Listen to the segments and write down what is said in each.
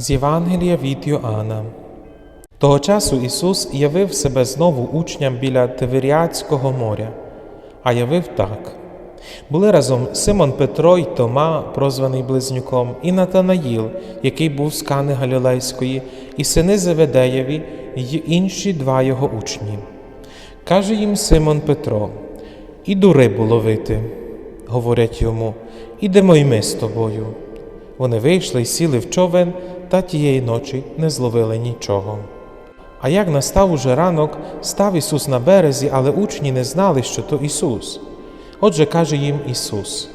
З Євангелія від Йоанна. Того часу Ісус явив себе знову учням біля Тиверіадського моря, а явив так. Були разом Симон Петро й Тома, прозваний Близнюком, і Натанаїл, який був з Кани Галілейської, і сини Зеведеєві, й інші два його учні. Каже їм Симон Петро: Іду рибу ловити. Говорять йому, ідемо й ми з тобою. Вони вийшли й сіли в човен, та тієї ночі не зловили нічого. А як настав уже ранок, став Ісус на березі, але учні не знали, що то Ісус. Отже, каже їм Ісус: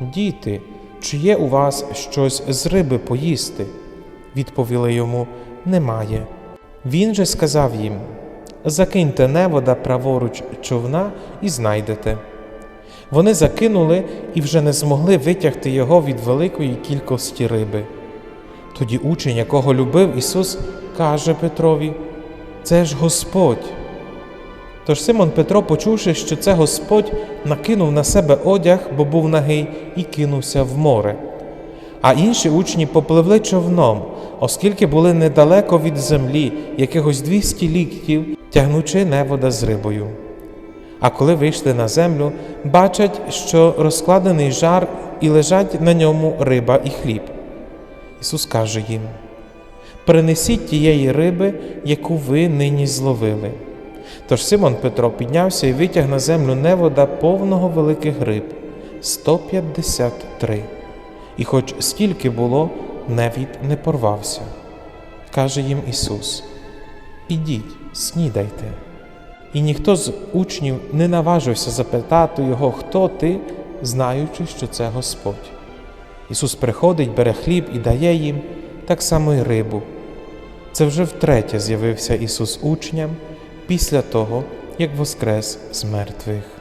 Діти, чи є у вас щось з риби поїсти? Відповіли йому Немає. Він же сказав їм: Закиньте невода праворуч човна і знайдете. Вони закинули і вже не змогли витягти його від великої кількості риби. Тоді учень, якого любив Ісус, каже Петрові: Це ж Господь. Тож Симон Петро, почувши, що це Господь, накинув на себе одяг, бо був нагий, і кинувся в море. А інші учні попливли човном, оскільки були недалеко від землі, якихось 200 ліктів, тягнучи невода з рибою. А коли вийшли на землю, бачать, що розкладений жар і лежать на ньому риба і хліб. Ісус каже їм: Принесіть тієї риби, яку ви нині зловили. Тож Симон Петро піднявся і витяг на землю невода повного великих риб 153. І хоч скільки було, невід не порвався. Каже їм Ісус: Ідіть, снідайте. І ніхто з учнів не наважився запитати його, хто ти, знаючи, що це Господь. Ісус приходить, бере хліб і дає їм так само й рибу. Це вже втретє з'явився Ісус учням після того, як воскрес з мертвих.